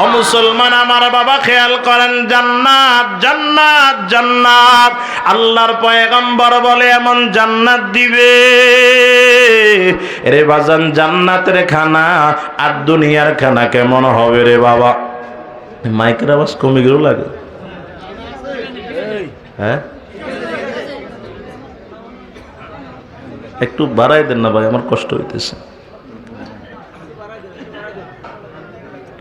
ও মুসলমান, আমার বাবা খেয়াল করেন, জান্নাত জান্নাত জান্নাত। আল্লাহর পয়গম্বর বলে এমন জান্নাত দিবে। রে বাজান, জান্নাতের খানা আর দুনিয়ার খানা কেমন হবে রে বাবা? মাইকের আওয়াজ কমে গেল লাগে। হ্যাঁ? একটু বাড়াই দেন না ভাই, আমার কষ্ট হইতেছে।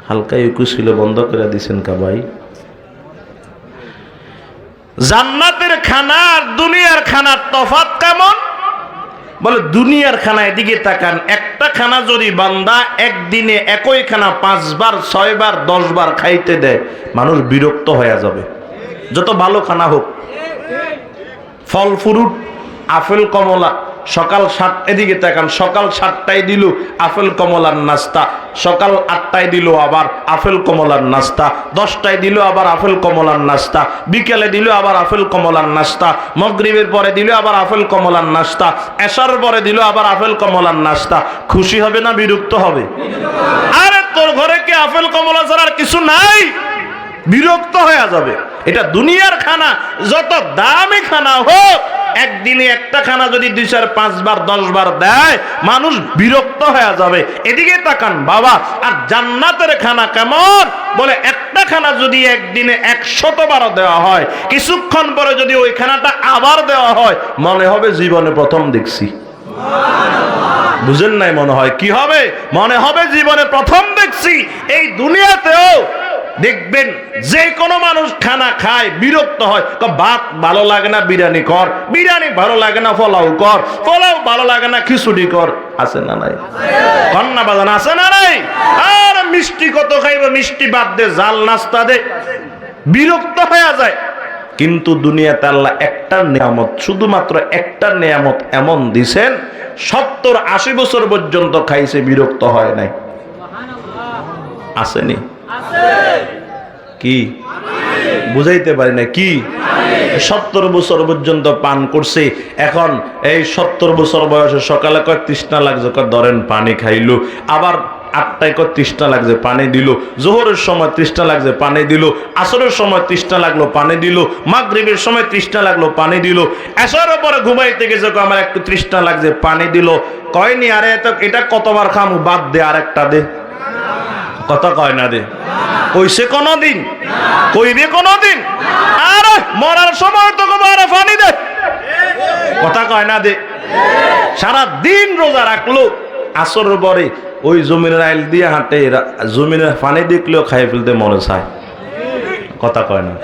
হালকা একু ছিল, বন্ধ করে দিছেন কাবাই। জান্নাতের খানা দুনিয়ার খানার তফাত কেমন? বলে, দুনিয়ার খানা এদিকে তাকান, একটা খানা যদি বান্দা একদিনে একই খানা পাঁচবার, ছয়বার, দশবার খাইতে দেয়, মানুষ বিরক্ত হয়ে যাবে। যত ভালো খানা হোক। ফল, ফ্রুট, আপেল, কমলা সকাল সাত এদিকে তাকান, সকাল সাতটায় দিল আপেল কমলার নাস্তা, সকাল আটটায় দিল আবার আপেল কমলার নাস্তা, দশটায় দিল আবার আপেল কমলার নাস্তা, বিকেলে দিল আবার আপেল কমলার নাস্তা, মগরিবের পরে দিল আবার আপেল কমলার নাস্তা এসার পরে দিল আবার আপেল কমলার নাস্তা। খুশি হবে না বিরক্ত হবে? আরে তোর ঘরে কি আপেল কমলা ছাড়া আর কিছু নাই? বিরক্ত হয়ে যাবে। এটা দুনিয়ার খানা, যত দামি খানা হোক, একদিনে একটা খানা যদি দুই চার পাঁচবার দশ বার দেয়, মানুষ বিরক্ত হয়ে যাবে। এদিকে তাকান, বাবা, আর জান্নাতের খানা কেমন? বলে, একটা খানা যদি একদিনে একশত বারো দেওয়া হয়, কিছুক্ষণ পরে যদি ওই খানাটা আবার দেওয়া হয়, মনে হবে জীবনে প্রথম দেখছি। বুঝেন নাই মনে হয়, কি হবে? মনে হবে জীবনে প্রথম দেখছি। এই দুনিয়াতেও দেখবেন যে কোনো মানুষ খানা খায়, বিরক্ত হয় ভাত ভালো লাগে না, বিরিয়ানি কর। বিরিয়ানি ভালো লাগে না, পোলাও কর। পোলাও ভালো লাগে না, খিচুড়ি কর। আছে না নাই? কন্যা বাজান, আছে না নাই? আর মিষ্টি কত খাইব, মিষ্টি বাদ দে, জাল নাস্তা দে। বিরক্ত হয়ে যায়। কিন্তু দুনিয়াতে আল্লাহ একটা নিয়ামত, শুধুমাত্র একটা নিয়ামত এমন দিছেন, সত্তর আশি বছর পর্যন্ত খাইছে, বিরক্ত হয় নাই। আসেনি। কি? বুঝাইতে পারি না কি? সত্তর বছর পর্যন্ত পান করছে। এখন এই সত্তর বছর বয়সে সকালে কয়, তৃষ্ণা লাগছে। কয়, ধরেন পানি খাইলো। আবার আটটায় কয়, তৃষ্ণা লাগছে, পানি দিল। জোহরের সময় তৃষ্ণা লাগছে, পানি দিল। আসরের সময় তৃষ্ণা লাগল, পানি দিল। মাগরিবের সময় তৃষ্ণা লাগল, পানি দিল। এসরের পরে ঘুমাইতে গেছে আমার একটু তৃষ্ণা লাগছে, পানি দিল। কয়নি আরে এটা কতবার খামু? বাদ দে আর একটা দে। কথা কয় না দে। কইছে কোনদিন? কইবে কোনদিন? আরে, মরার সময় তো আরে পানি দে। কথা কয় না দে। সারা দিন রোজা রাখল। আসর পরে ওই জমিনের আইল দিয়ে হাঁটে, রা- জমিনের পানি দেখলেও খাই ফেলতে মনে চায়। কথা কয় না।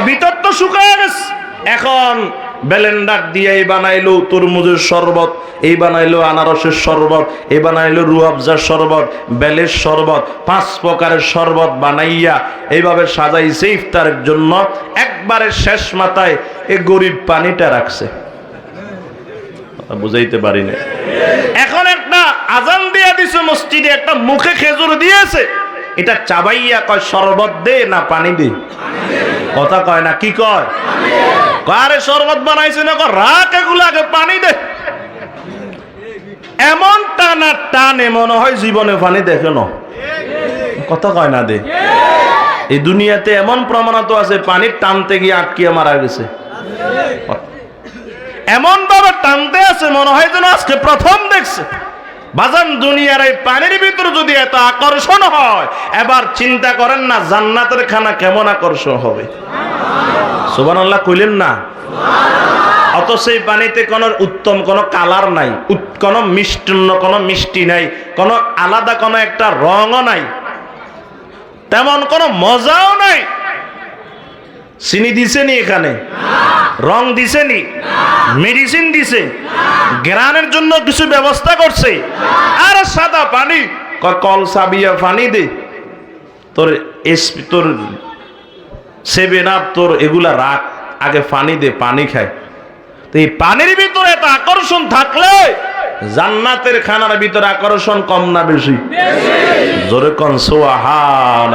ভিতর তো শুকায় গেছে। এখন ব্যালেন্ডার দিয়ে বানাইলো তরমুজের শরবত, এই বানাইলো আনারসের শরবত, এই বানাইলো রুয়াবজার শরবত, বেলের শরবত, পাঁচ প্রকারের শরবত বানাইয়া এইভাবে সাজাইছে ইফতারের জন্য একবারে শেষ মাথায় এই গরিব পানিটা রাখছে। বুঝাইতে পারি না এখন একটা আজান দিয়ে দিছে মসজিদে, একটা মুখে খেজুর দিয়েছে। এটা চাবাইয়া কয়, শরবত দে না পানি দে। কথা কয় না, কি কয়? কারে শরবত বানাইছে না রাখ এগুলো আগে পানি দে। এমন টানা টানে মনে হয় জীবনে পানি দেখে না। কথা কয় না দে। এই দুনিয়াতে এমন প্রমাণত আছে পানির টানতে গিয়ে আটকিয়ে মারা গেছে। এমন ভাবে টানতে আছে, মনে হয় যেন আজকে প্রথম দেখছে। বাজান দুনিয়ার এই পানির ভিতরে যদি এত আকর্ষণ হয়, এবার চিন্তা করেন না, জান্নাতের খানা কেমন আকর্ষণ হবে? সুবান আল্লাহ কইলেন না? অত সেই পানিতে কোনো উত্তম কোনো কালার নাই কোনো মিষ্টান্ন কোনো মিষ্টি নাই, কোনো আলাদা কোনো একটা রঙও নাই, তেমন কোনো মজাও নাই। চিনি দিছেনি এখানে? রং দিছেনি মেডিসিন দিছে? গ্রানের জন্য কিছু ব্যবস্থা করছে? আর সাদা পানি। কল সাবিয়া পানি দে। তোর তোর সেভেন আপ, তোর এগুলা রাখ। আগে পানি দে, পানি খায়। তো এই পানির ভিতরে এত আকর্ষণ থাকলে জান্নাতের খানার ভিতরে আকর্ষণ কম না বেশি? জোরে কন সোহান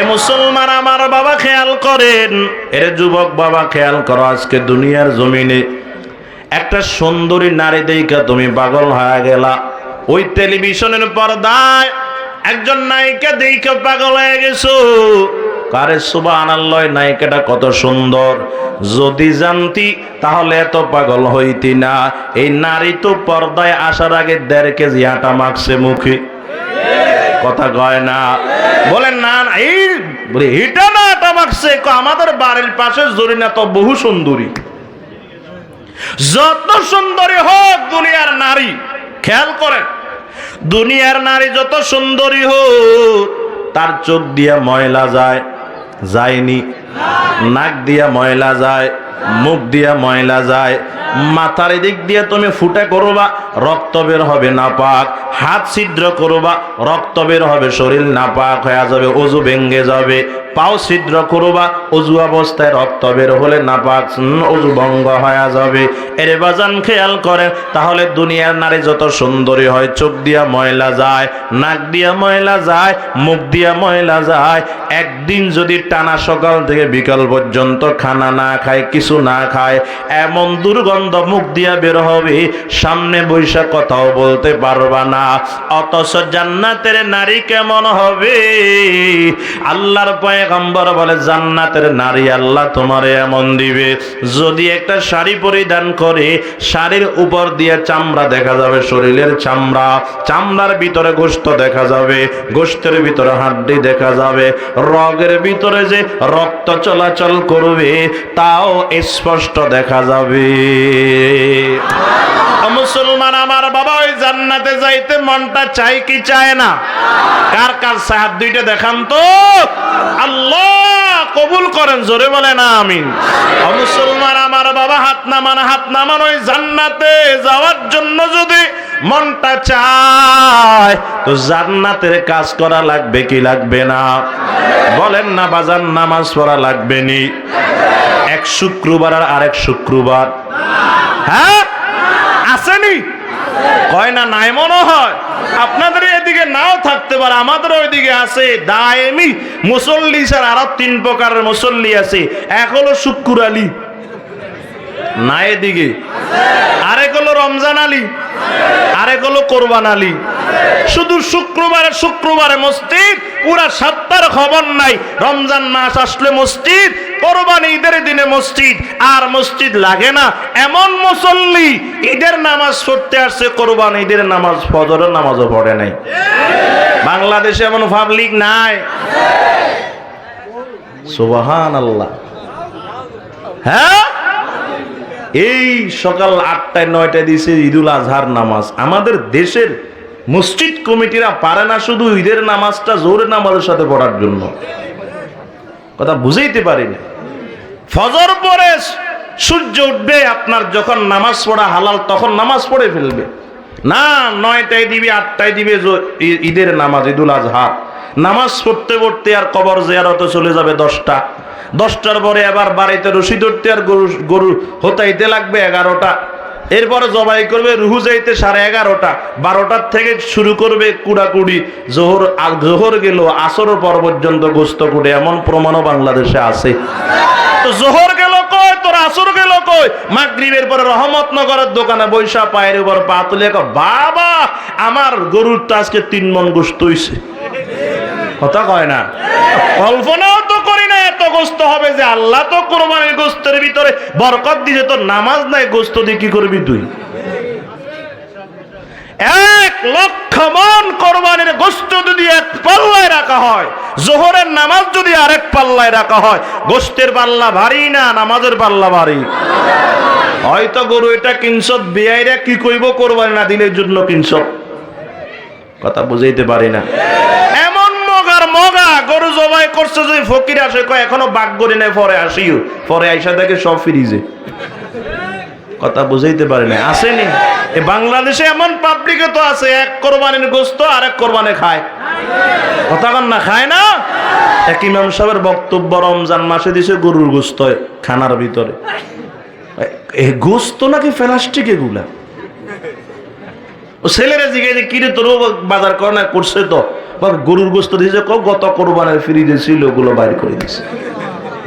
এ মুসলমান আমার বাবা খেয়াল করেন। এর যুবক বাবা খেয়াল করো আজকে দুনিয়ার জমিনে একটা সুন্দরী নারী দেখা তুমি পাগল হয়ে গেলা। ওই টেলিভিশনের পর্দায় একজন নায়িকা দেখে পাগল হয়ে গেছো। কারে সুবান আল্লাহ নায়িকাটা কত সুন্দর। যদি জানতি, তাহলে এত পাগল হইতি না। এই নারী তো পর্দায় আসার আগে দেড় কেজি আটা মাখছে মুখে। কথা কয় না। বলেন, না এই এটা না আটা মাখছে আমাদের বাড়ির পাশে জরিনা তো বহু সুন্দরী। যত সুন্দরী হোক, দুনিয়ার নারী, খেয়াল করেন, দুনিয়ার নারী যত সুন্দরী হোক, তার চোখ দিয়া ময়লা যায়। যায়নি। নাক দিয়া ময়লা যায়, মুখ দিয়া ময়লা যায়। মাথার দিক দিয়ে তুমি ফুটে করবা, রক্ত বের হবে না পাক হাত ছিদ্র করবা, রক্ত বের হবে, শরীর না পাক হয়ে যাবে, অজু ভেঙ্গে যাবে। পাও ছিদ্র করবা, অজু অবস্থায় রক্ত বের হলে না পাক অজু ভঙ্গ হয়ে যাবে। এর বাজান, খেয়াল করেন, তাহলে দুনিয়ার নারী যত সুন্দরী হয়, চোখ দিয়া ময়লা যায়, নাক দিয়া ময়লা যায়, মুখ দিয়া ময়লা যায়। একদিন যদি টানা সকাল থেকে বিকাল পর্যন্ত খানা না খায়, কিছু না খায়, এমন দুর্গন্ধ মুখ দিয়া বের হবে, সামনে বৈশা কথাও বলতে পারবা না। অথচ জান্নাতের নারী কেমন হবে? আল্লাহর পয়গম্বর বলে, জান্নাতের নারী আল্লাহ তোমারে এমন দিবে, যদি একটা শাড়ি পরিধান করে, শাড়ির উপর দিয়ে চামড়া দেখা যাবে, শরীরের চামড়া, চামড়ার ভিতরে গোস্ত দেখা যাবে গোস্তের ভিতরে হাড্ডি দেখা যাবে, রগের ভিতরে যে রক্ত চলাচল করবে, তাও স্পষ্ট দেখা যাবে। মুসলমান, আমার বাবা ওই জান্নাতে যাইতে মনটা চাই কি চায় না? কার কার সাহায্য দুইটা দেখান তো। আল্লাহ কবুল করেন, জোরে বলে না আমিন মুসলমান আমার বাবা হাত নামান হাত নামান ওই জান্নাতে যাওয়ার জন্য যদি মনটা চায়, তো জান্নাতের কাজ করা লাগবে কি লাগবে না? বলেন না, বাজার নামাজ পড়া লাগবে নি? এক শুক্রবার আর আরেক শুক্রবার। হ্যাঁ? কয় না নাই মনে হয়। আপনাদের এদিকে নাও থাকতে পারে আমাদের ওইদিকে আছে। দায়েমি, মুসল্লি স্যার আরও তিন প্রকারের মুসল্লি আছে। এক হলো শুক্কুর আলী, না এদিকে। আরেক হলো রমজান আলী আরেক হলো কোরবান আলী। শুধু শুক্রবারে শুক্রবারে মসজিদ, পুরা সপ্তাহের খবর নাই। রমজান মাস আসলে মসজিদ, কোরবানি ঈদের দিনে মসজিদ, আর মসজিদ লাগে না। এমন মুসল্লি, ঈদের নামাজ পড়তে আসছে, কোরবান ঈদের নামাজ, ফজরের নামাজও পড়ে নাই। বাংলাদেশে এমন পাবলিক নাই। সুবাহান আল্লাহ হ্যাঁ? এই সকাল আটটায়, নয়টায় দিছে ঈদুল আজহার নামাজ। আমাদের দেশের মসজিদ কমিটিরা পারে না শুধু ঈদের নামাজটা জোরের নামাজের সাথে পড়ার জন্য। কথা বুঝাইতে পারি না। ফজর পরে সূর্য উঠবে, আপনার যখন নামাজ পড়া হালাল, তখন নামাজ পড়ে ফেলবে। না, নয়টায় দিবে, আটটায় দিবে ঈদের নামাজ, ঈদুল আজহা নামাজ পড়তে পড়তে আর কবর জিয়ারতে চলে যাবে দশটা। দশটার পরে আবার বাড়িতে রশি ধরতে আর গরু গরু হতাইতে লাগবে এগারোটা। এরপরে জবাই করবে রুহু যাইতে সাড়ে এগারোটা। বারোটার থেকে শুরু করবে কুড়াকুড়ি। জোহর জোহর গেল আসর পর পর্যন্ত গোস্ত কুড়ে এমন প্রমাণও বাংলাদেশে আছে। তো জোহর গেল কই? তোর আসর গেল কই? মাগরিবের পরে রহমতনগরের দোকানে বৈশা পায়ের উপর পা তুলে কয়, বাবা আমার গরুর তো আজকে তিন মন গোস্ত হইছে। কথা কয় না। কল্পনাও তো করি না এত গোস্ত হবে যে আল্লাহ তো কোরবানির গোস্তের ভিতরে বরকত দিছে, তোর নামাজ নাই, গোস্ত দিয়ে কি করবি তুই? এক লক্ষ মন কোরবানির গোস্ত যদি এক পাল্লায় রাখা হয়, জোহরের নামাজ যদি আরেক পাল্লায় রাখা হয়, গোস্তের পাল্লা ভারী না, নামাজের পাল্লা ভারী? হয়তো গরু এটা কিনছত বেআইরা কি কইব কোরবানি না দিনের জন্য কিনছত? কথা বুঝাইতে পারি না। গরু জবাই করছে যে ফকির আসে, কয়, এখনও বাঘ করি নাই, পরে আসিও। পরে আইসা দেখে সব ফিরিজে। কথা বুঝাইতে পারি না আসেনি। বাংলাদেশে এমন পাবলিকে তো আছে, এক কোরবানির গোস্ত আর এক কোরবানি খায়। কথা না, খায় না? এক ইমাম সাহেবের বক্তব্য, রমজান মাসে দিছে গরুর গোস্ত খানার ভিতরে। এ গোস্ত নাকি প্লাস্টিক এগুলা? ও ছেলেরা জিজ্ঞাসা কিরে তোর বাজার করে না, করছে তো? গরুর গোস্ত দিয়েছে কো গত কোরবানের ফ্রিজে ছিল, ওগুলো বাইর করে দিছে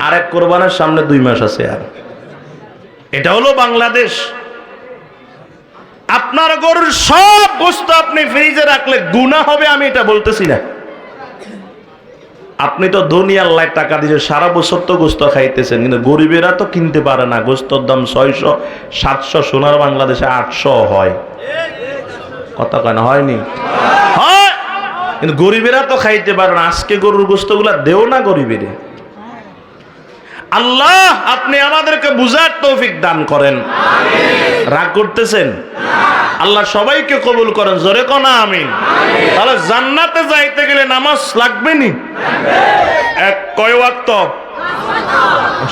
আরেক কোরবানের সামনে দুই মাস আছে আর। এটা হলো বাংলাদেশ। আপনার গরুর সব গোস্ত আপনি ফ্রিজে রাখলে গুণা হবে, আমি এটা বলতেছি না। আপনি তো ধনী আল্লাহ টাকা দিয়ে সারা বছর তো গোস্ত খাইতেছেন, কিন্তু গরিবেরা তো কিনতে পারে না। গোস্তর দাম ছয়শো, সাতশো, সোনার বাংলাদেশে আটশো হয়। কথা কেন হয়নি? হয়। কিন্তু গরিবেরা তো খাইতে পারে না। আজকে গরুর গোস্তগুলা দেও না গরিবেরে। আল্লাহ, আপনি আমাদেরকে বুঝার তৌফিক দান করেন। রাগ করতেছেন? আল্লাহ সবাইকে কবুল করেন। জোরে কনা, আমিন। তাহলে জান্নাতে যাইতে গেলে নামাজ লাগবে নি? এক, কয় ওয়াক্ত?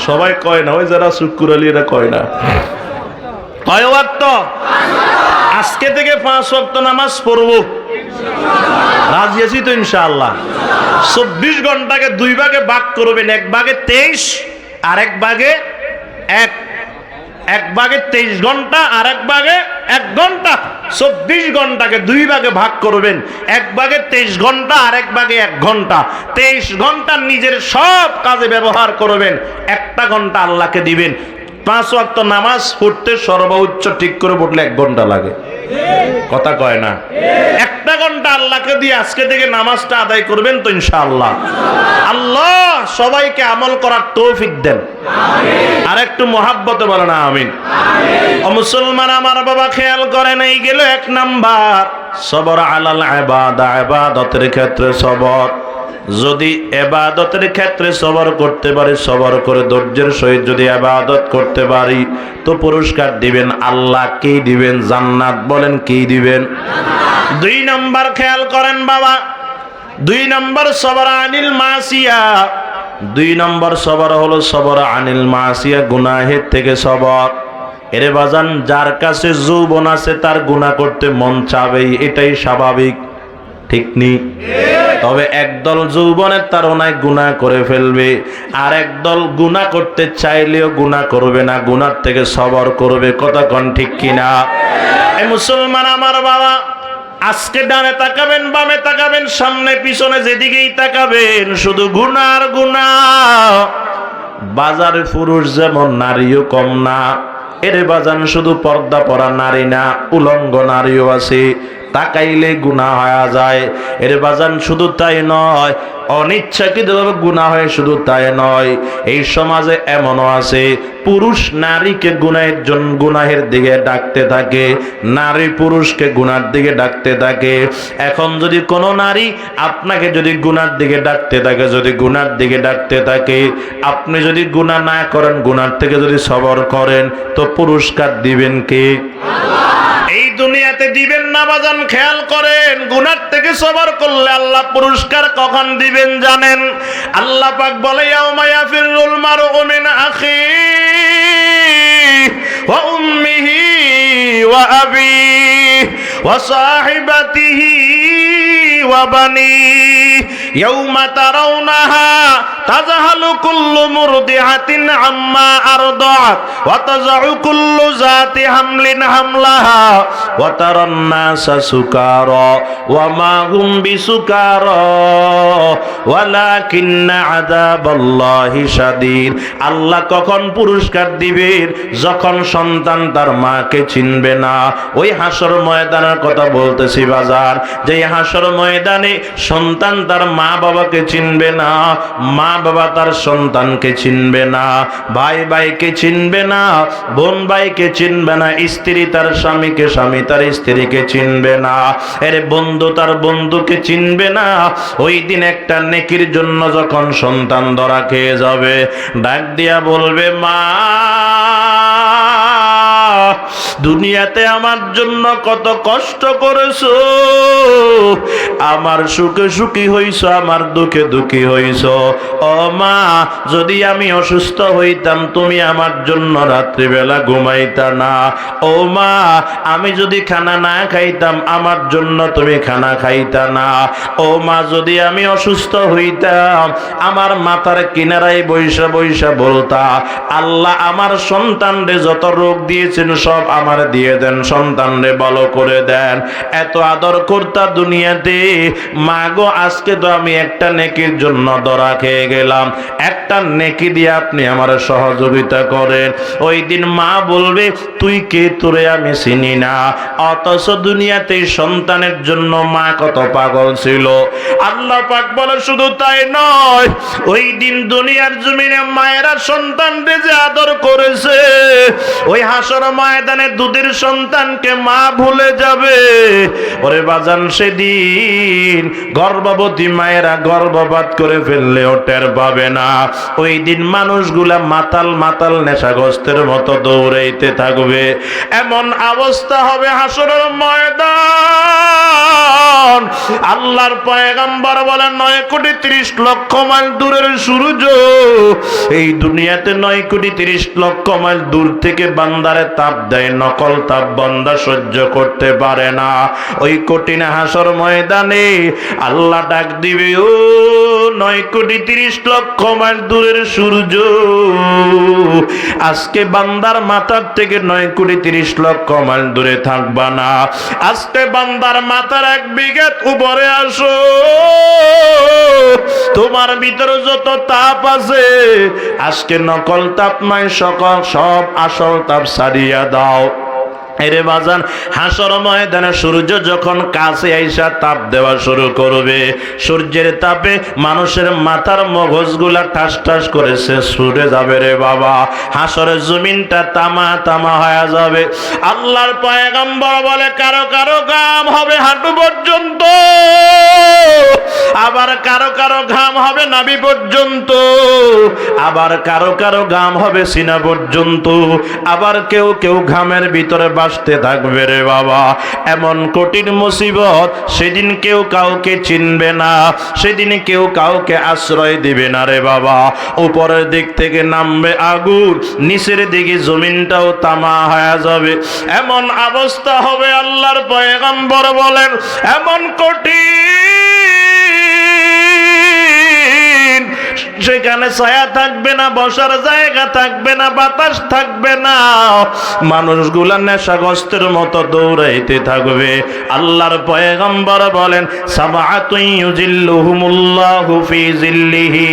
সবাই কয় না, ওই যারা শুক্র আলী, এরা কয় না। কয় ওয়াক্ত? আজকে থেকে পাঁচ ওয়াক্ত নামাজ পড়ব। রাজি আছি তো ইনশাআল্লাহ। চব্বিশ ঘন্টাকে দুই ভাগে ভাগ করবেন, এক ভাগে তেইশ আর এক ভাগে এক। এক ভাগে তেইশ ঘণ্টা আর এক ভাগে এক ঘণ্টা। চব্বিশ ঘন্টাকে দুই ভাগে ভাগ করবেন, এক ভাগে তেইশ ঘণ্টা আর এক ভাগে এক ঘণ্টা। তেইশ ঘণ্টা নিজের সব কাজে ব্যবহার করবেন, একটা ঘণ্টা আল্লাহকে দিবেন। পাঁচ ওয়াক্ত নামাজ পড়তে সর্বোচ্চ ঠিক করে পড়লে এক ঘণ্টা লাগে। কথা কয় না? একটা ঘণ্টা আল্লাহকে দিয়ে আজকে থেকে নামাজটা আদায় করবেন তো ইনশাআল্লাহ। আল্লাহ সবাইকে আমল করার তৌফিক দেন। আর একটু মহাব্বতে বলে না আমিন মুসলমান, আমার বাবা খেয়াল করেন, এই গেল এক নাম্বার। সবর আলাল আবাদা আবাদতের ক্ষেত্রে সবর। যদি এবাদতের ক্ষেত্রে সবর করতে পারি, সবর করে ধৈর্যের সহিত যদি আবাদত করতে পারি, তো পুরস্কার দিবেন। আল্লাহ কি দিবেন? জান্নাত বলেন কি দিবেন? দুই নম্বর খেয়াল করেন বাবা, দুই নম্বর সবর আনিল মাসিয়া। দুই নম্বর সবর হলো সবর আনিল মাসিয়া, গুনাহের থেকে সবর। এরে বাজান, যার কাছে যৌবন আছে, তার গুনাহ করতে মন চাবেই, এটাই স্বাভাবিক। ঠিক নি? তবে একদল যৌবনের তারনায় গুনাহ করে ফেলবে, আর একদল গুনাহ করতে চাইলেও গুনাহ করবে না গুনার থেকে সবর করবে কতক্ষণ ঠিক কিনা? মুসলমান আমার বাবা, আজকে ডানে তাকাবেন, বামে তাকাবেন, সামনে পিছনে যেদিকেই তাকাবেন, শুধু গুনার গুনা বাজারে পুরুষ যেমন নারীও কম না, এর বাজান শুধু পর্দা পরা নারী না, উলঙ্গ নারীও আছে। তাকাইলে গুণা হয়ে যায়। এর বাজান শুধু তাই নয় অনিচ্ছাকৃতভাবে গুণা হয়, শুধু তাই নয়, এই সমাজে এমনও আছে, পুরুষ নারীকে গুনাহের জন্য গুনাহের দিকে ডাকতে থাকে, নারী পুরুষকে গুনার দিকে ডাকতে থাকে। এখন যদি কোনো নারী আপনাকে যদি গুনার দিকে ডাকতে থাকে, যদি গুনার দিকে ডাকতে থাকে, আপনি যদি গুনাহ না করেন, গুনার থেকে যদি সবর করেন, তো পুরস্কার দিবেন কে? এই দুনিয়াতে দিবেন না বাজান, খেয়াল করেন, গুনার থেকে সবার করলে আল্লাহ পুরস্কার কখন দিবেন জানেন? আল্লাহ পাক বলে, ইয়াউমা ফিরুল মারউ মিন আখি ওয়া উম্মিহি ওয়া আবি ওয়া সাহিবাতিহি ওয়া বানি। মা আল্লাহ কখন পুরস্কার দিবেন? যখন সন্তান তার মাকে চিনবে না। ওই হাসর ময়দানের কথা বলতেছি বাজার। যে হাসর ময়দানে সন্তান তার মা বাবাকে চিনবে না মা বাবা তার সন্তানকে চিনবে না, ভাই ভাইকে চিনবে না, বোন ভাইকে চিনবে না, স্ত্রী তার স্বামীকে, স্বামী তার স্ত্রীকে চিনবে না, এর বন্ধু তার বন্ধুকে চিনবে না। ওই দিন একটা নেকির জন্য যখন সন্তান ধরা খেয়ে যাবে, ডাক দিয়া বলবে, মা দুনিয়াতে আমার জন্য কত কষ্ট করেছ? আমার সুখে সুখী হইছ, আমার দুঃখে দুঃখী হইছ। ও মা, যদি আমি অসুস্থ হইতাম, তুমি আমার জন্য রাত্রিবেলা ঘুমাইতা না। ও মা, আমি যদি খানা না খাইতাম, আমার জন্য তুমি খানা খাইতা না। ও মা, যদি আমি অসুস্থ হইতাম, আমার মাথার কিনারায় বৈশা বৈশা বলতা, আল্লাহ আমার সন্তানরে যত রোগ দিয়েছেন, সব সব আমার দিয়ে দেন সন্তান রে ভালো করে দেন। এত আদর করতা দুনিয়াতে মা গো আজকে তো আমি একটা নেকির জন্য ধরা খেয়ে গেলাম। একটা নেকি দিয়ে আপনি আমার সহযোগিতা করেন। ওই দিন মা বলবে, তুই কে? তোরে আমি চিনি না। অথচ দুনিয়াতে সন্তানের জন্য মা কত পাগল ছিল। আল্লাহ পাক বলে, শুধু তাই নয়, ওই দিন দুনিয়ার জমিনে মায়েরা সন্তানকে যে আদর করেছে, ওই হাসর ময়দানে দুধের সন্তানকে মা ভুলে যাবে। ওরে বাজান, সেদিন গর্ভবতী মায়েরা গর্ভপাত করে ফেললেও টের পাবে না। ওই দিন মানুষগুলা মাতাল মাতাল নেশাগ্রস্তের মতো দৌড়াইতে থাকবে। এমন অবস্থা হবে হাসরের ময়দান। আল্লাহর পয়গাম্বর বলেন, নয় কোটি ত্রিশ লক্ষ মাইল দূরের সূর্য এই দুনিয়াতে নয় কোটি তিরিশ লক্ষ মাইল দূর থেকে বান্দারে তাপ দেয়, নকল তাপ বান্দা সহ্য করতে পারে না। ওই কঠিন হাসর ময়দানে আল্লাহ ডাক দিবে, ও নয় কোটি তিরিশ লক্ষ মাইল দূরের সূর্য, আজকে বান্দার মাথার থেকে নয় কোটি তিরিশ লক্ষ মাইল দূরে থাকবা না। আজকে বান্দার মাথার এক বিঘাত উপরে আসো, তোমার ভিতরে যত তাপ আছে আজকে নকল তাপ নয় সকল সব আসল তাপ সারিয়া দাও। এরে বাজান, হাসর ময়দানে সূর্য যখন কাছে আইসা তাপ দেওয়া শুরু করবে। সূর্যের তাপে মানুষের মাথার মগজগুলা ঠাস ঠাস করেছে সুরে যাবে রে বাবা। হাসরের জমিনটা তামা তামা হয়ে যাবে। আল্লাহর পয়গম্বর বলে, কারও কারও গাম হবে হাঁটু পর্যন্ত। আবার কারও কারও ঘাম হবে নাভি পর্যন্ত। আবার কারও কারও ঘাম হবে সিনা পর্যন্ত। আবার কেউ কেউ ঘামের ভিতরে বাসতে থাকবে রে বাবা। এমন কঠিন মুসিবত সেদিন কেউ কাউকে চিনবে না, সেদিন কেউ কাউকে আশ্রয় দিবে না রে বাবা। উপরের দিক থেকে নামবে আগুন, নিচের দিকে জমিনটাও তামা হয়ে যাবে। এমন অবস্থা হবে আল্লাহর পয়গম্বর বলেন, এমন কঠিন সেখানে ছায়া থাকবে না, বসার জায়গা থাকবে না, বাতাস থাকবে না, মানুষগুলা নেশাগ্রস্তের মতো দৌড়াইতে থাকবে। আল্লাহর পয়গম্বর বলেন ফি জিল্লিহি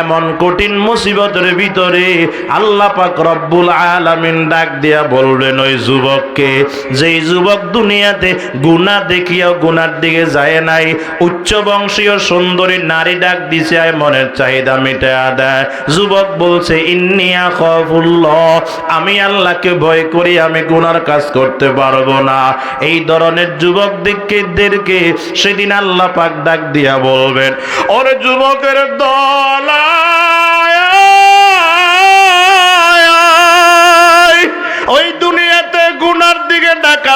এমন কঠিন মুসিবতের ভিতরে আল্লাহ রব্বুল আলামিন ডাক দিয়া বলবেন ওই যুবককে, যেই যুবক দুনিয়াতে গুনাহ দেখিয়াও গুনার দিকে যায় নাই, উচ্চ বংশীয় সুন্দরী নারী ডাক দিছে আয় মনের চাহিদা মিটে দেয়। যুবক বলছে ইন্নিয়া খফুল্লাহ আমি আল্লাহকে ভয় করি, আমি গুনার কাজ করতে পারব না। এই ধরনের যুবক দিকদেরকে সেদিন আল্লাহ পাক ডাক দিয়া বলবেন, ওর যুবকের দলায়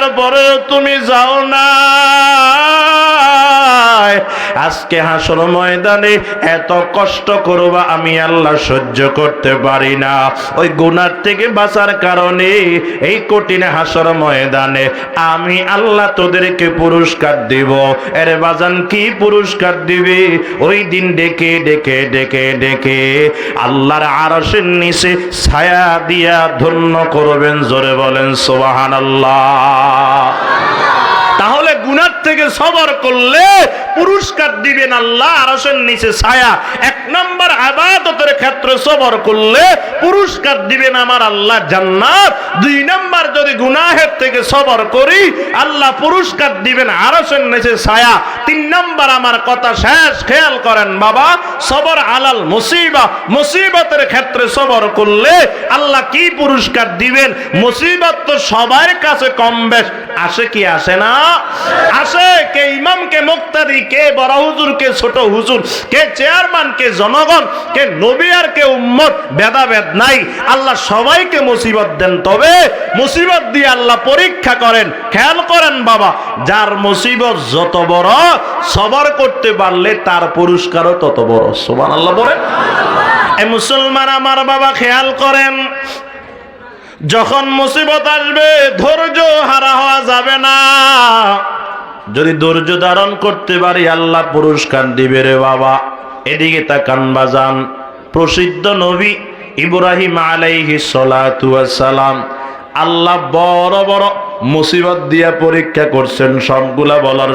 দিকে ডাকার পরে তুমি যাও না। আজকে হাসর ময়দানে এত কষ্ট করবা আমি আল্লাহ সহ্য করতে পারি না। ওই গুনার থেকে বাঁচার কারণে এই কঠিন হাসর ময়দানে আমি আল্লাহ তোদেরকে পুরস্কার দিব। এর বাজান কি পুরস্কার দিবে? ওই দিন ডেকে ডেকে ডেকে ডেকে আল্লাহর আরশের নিচে ছায়া দিয়া ধন্য করবেন, জোরে বলেন সোবাহান আল্লাহ গুনার থেকে সবর করলে পুরস্কার দিবেন আল্লাহ আরশের নিচে ছায়া। এক নম্বর আবাদতের ক্ষেত্রে সবর করলে পুরস্কার দিবেন আমার আল্লাহ জান্নাত। দুই নম্বর যদি গুনাহের থেকে সবর করি, আল্লাহ পুরস্কার দিবেন আরশের নিচে ছায়া। তিন নম্বর আমার কথা শেষ, খেয়াল করেন বাবা, সবর আলাল মুসিবা। মুসিবতের ক্ষেত্রে সবর করলে আল্লাহ কি পুরস্কার দিবেন? মুসিবত তো সবার কাছে কম বেশ। আসে কি আসে না? আসে, কে ইমাম কে মুক্তাদি, কে বড় হুজুর, কে ছোট হুজুর, কে চেয়ারম্যান, কে জনগণ, কে নবী আর কে উম্মত, ভেদাভেদ নাই। আল্লাহ সবাইকে মুসিবত দেন, তবে মুসিবত দিয়ে আল্লাহ পরীক্ষা করেন। খেয়াল করেন বাবা, যার মুসিবত যত বড়, সবার করতে পারলে তার পুরস্কারও তত বড়। সুবহান আল্লাহ বলেন মুসলমান আমার বাবা, খেয়াল করেন, যখন মুসিবত আসবে, ধৈর্য হারা হওয়া যাবে না। যদি ধৈর্য ধারণ করতে পারি, আল্লাহ পুরস্কার দিবে রে বাবা। এদিকে তাকান বাজান। প্রসিদ্ধ নবী ইব্রাহিম আলাইহি সালাম আল্লাহ বড় বড় মুসিবত দিয়া পরীক্ষা করছেন। সবগুলা বলার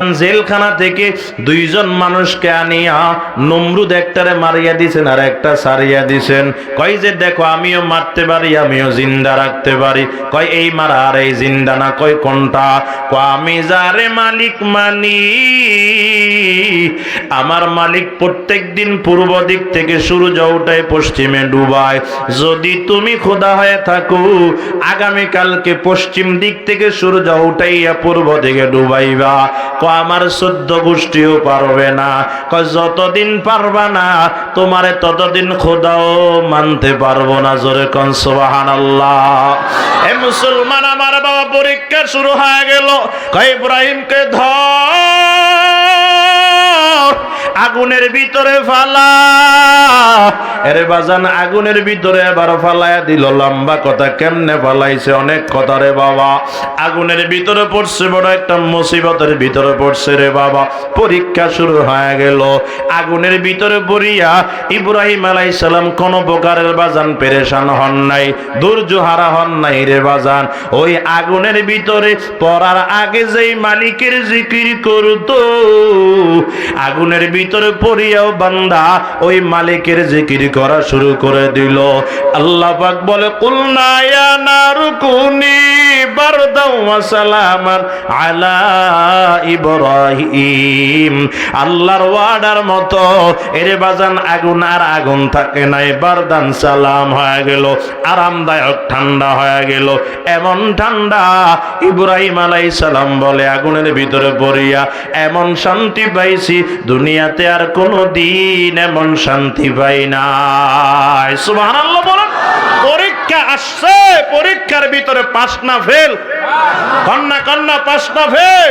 জেলখানা থেকে দুইজন মানুষকে আনিয়া নমরুদ একটারে মারিয়া দিছেন আর একটা সারিয়া দিছেন। কয় যে, দেখো, আমিও মারতে পারি, আমিও জিন্দা রাখতে পারি। কয়, এই মারা আর এই জিন্দা না। কয়, কোনটা? কয়, আমি যারে মালিক মানি, আমার মালিক প্রত্যেক দিন পূর্ব দিক থেকে সূর্য উঠায় পশ্চিমে ডুবায়। যদি তুমি খোদা হয়ে থাকো আগামী কালকে পশ্চিম দিক থেকে সূর্য উঠাইয়া পূর্ব দিকে ডুবাইবা। ক আমার শুদ্ধ গোষ্ঠীও পারবে না। যতদিন পারবা না, তোমারে ততদিন খোদাও মানতে পারব না। জোরে কনসবাহান আল্লাহ এ মুসলমান, আমার বাবা পরীক্ষা শুরু হয়ে গেল। কয়, ইব্রাহিমকে ধর আগুনের ভিতরে ফালা। এরে বাজান, আগুনের ভিতরে এবার ফালাইয়া দিল। লম্বা কথা কেমনে ফালাইছে? অনেক কথা রে বাবা। আগুনের ভিতরে পড়ছে, বড় একটা মুসিবতের ভিতরে পড়ছে রে বাবা। পরীক্ষা শুরু হয়ে গেল। আগুনের ভিতরে পড়িয়া ইব্রাহিম আলাই সালাম কোন প্রকারের বাজান পেরেশান হন নাই ধৈর্য হারা হন নাই রে বাজান। ওই আগুনের ভিতরে পড়ার আগে যেই মালিকের জিকির করতো, আগুনের ভিতরে পড়িয়াও বান্দা ওই মালিকের জিকির করা শুরু করে দিল। আল্লাহ পাক বলে কুলনায়া নারুকুনি। বারদাও ওয়া সালামান গেল ঠান্ডা হয়ে গেল। এমন ঠান্ডা ইব্রাহিম আলাইহিস সালাম বলে আগুনের ভিতরে পড়িয়া এমন শান্তি পাইছি, দুনিয়াতে আর কোনো দিন এমন শান্তি পাই সুবহানাল্লাহ বলেন পরীক্ষা আসছে, পরীক্ষার ভিতরে পাস না ফেল। কন্যা কন্যা, পাস না ফেল।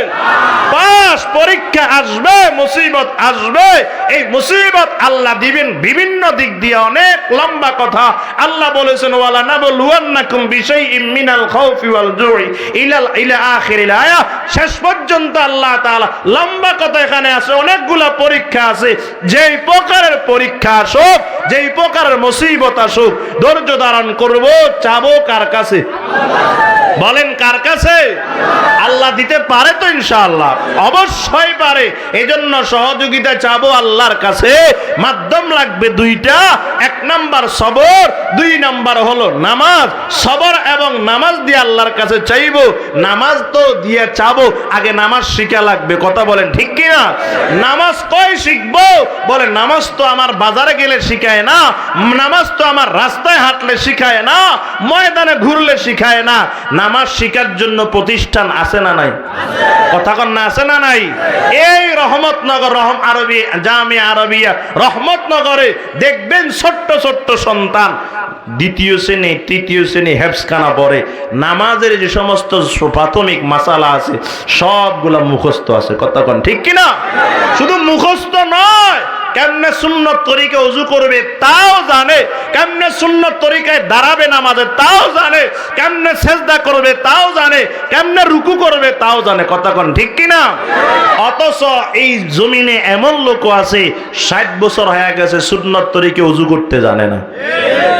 পাস, পরীক্ষা আসবে, মুসিবত আসবে। এই মুসিবত আল্লাহ দিবেন বিভিন্ন দিক দিয়ে অনেক লম্বা কথা। আল্লাহ বলেছেন, ওয়ালা না নাবলুয়ান্নাকুম বিশাইইম মিনাল খাউফি ওয়াল জুই ইলাল, ইলা আখিরিল আয়া। শেষ পর্যন্ত আল্লাহ তাআলা লম্বা কথা এখানে আছে, অনেকগুলা পরীক্ষা আছে। যেই প্রকারের পরীক্ষা আসুক, যেই প্রকারের মুসিবত আসুক, ধৈর্য ধারণ করব চাবো কার কাছে? বলেন কার কাছে? আল্লাহ দিতে পারে তো ইনশাআল্লাহ। অবশ্যই পারে। এজন্য সহযোগিতা চাবো আল্লাহর কাছে। মাধ্যম লাগবে দুইটা। এক নাম্বার সবর, দুই নাম্বার হলো নামাজ। সবর এবং নামাজ দিয়ে আল্লাহর কাছে চাইব। নামাজ তো দিয়ে চাবো, আগে নামাজ শিখা লাগবে। কথা বলেন ঠিক কি না নামাজ কয় শিখব? বলে নামাজ তো আমার বাজারে গেলে শিখায় না। নামাজ তো আমার রাস্তায় হাঁটলে শিখায় না। ময়দানে ঘুরলে শিখায় না। নামাজ শিখার জন্য প্রতিষ্ঠান আছে না নাই? কথা না, আছে না নাই? এই রহমতনগর রহম আরবি আরবিয়া, রহমতনগরে দেখবেন ছোট্ট ছোট্ট সন্তান দ্বিতীয় শ্রেণি, তৃতীয় শ্রেণি হেফসখানা পড়ে। নামাজের যে সমস্ত প্রাথমিক মাসালা আছে, সবগুলা মুখস্থ আছে। কথা ঠিক কিনা? শুধু মুখস্থ নয় কেমনে সুন্নত তরিকে উজু করবে তাও জানে, কেমনে সুন্নত তরিকায় দাঁড়াবে নামাজে তাও জানে, কেমনে সেজদা করবে তাও জানে, কেমনে রুকু করবে তাও জানে। কন ঠিক কিনা অথচ এই জমিনে এমন লোক আছে, ষাট বছর হয়ে গেছে সুন্নত তরিকে উজু করতে জানে না।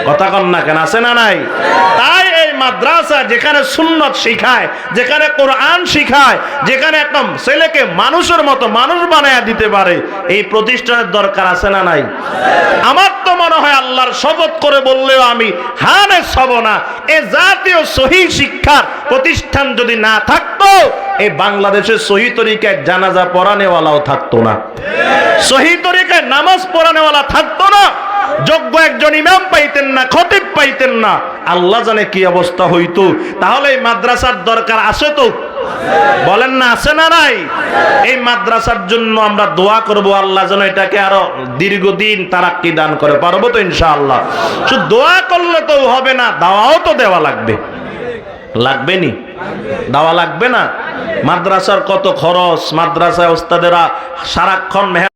কথা কন না কেন, আছে না নাই? তাই এই মাদ্রাসা যেখানে সুন্নত শিখায়, যেখানে কোরআন শিখায়, যেখানে একদম ছেলেকে মানুষের মতো মানুষ বানায় দিতে পারে, এই প্রতিষ্ঠানের দরকার আছে না নাই? আমার তো মনে হয় আল্লাহর শপথ করে বললেও আমি হানে সব না। এ জাতীয় সহি শিক্ষার প্রতিষ্ঠান যদি না থাকতো এই বাংলাদেশের সহি তরিকায় জানাজা পড়ানেওয়ালাও থাকতো না। সহি তরিকায় নামাজ পড়ানেওয়ালা থাকতো না। যোগ্য একজন ইমাম পাইতেন না, খতিব পাইতেন না। আল্লাহ জানে কি অবস্থা হইতো। তাহলে এই মাদ্রাসার দরকার আছে তো? বলেন না, আছে না নাই? এই মাদ্রাসার জন্য আমরা দোয়া করব, আল্লাহ যেন এটাকে আরও দীর্ঘদিন তারাক্কি দান করে। পারব তো ইনশাআল্লাহ? শুধু দোয়া করলে তো হবে না, দাওয়াও তো দেওয়া লাগবে। লাগবে নি? দাওয়া লাগবে না? মাদ্রাসার কত খরচ? মাদ্রাসায় ওস্তাদেরা সারাক্ষণ